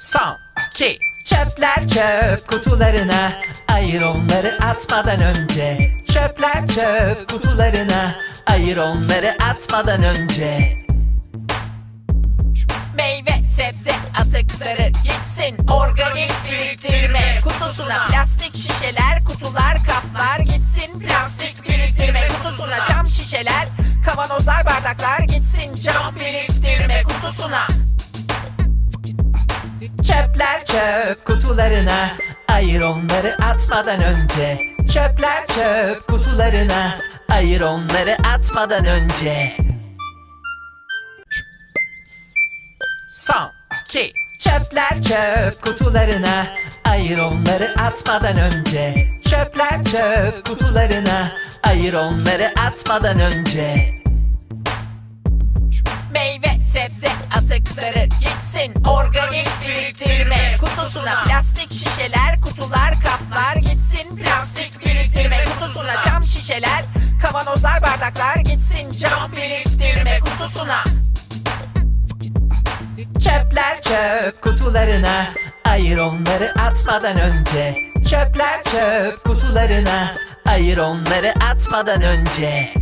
Son, iki, çöpler çöp kutularına Ayır onları atmadan önce. Çöpler çöp kutularına Ayır onları atmadan önce. Meyve sebze atıkları gitsin. Organik biriktirme kutusuna. Plastik şişeler kutular kaplar gitsin. Plastik biriktirme kutusuna. Cam şişeler kavanozlar bardaklar gitsin. Cam biriktirme kutusuna Çöpler çöp kutularına. Ayır onları atmadan önce. Çöpler çöp kutularına. Ayır onları atmadan önce. Son, iki, çöpler çöp kutularına. Ayır onları atmadan önce. Çöpler çöp kutularına. Ayır onları atmadan önce. Meyve sebze atıkları gitsin kutusuna. Plastik şişeler kutular kaplar gitsin. Plastik biriktirme kutusuna. Cam şişeler kavanozlar bardaklar gitsin. Cam biriktirme kutusuna. Çöpler çöp kutularına. Ayır onları atmadan önce. Çöpler çöp kutularına. Ayır onları atmadan önce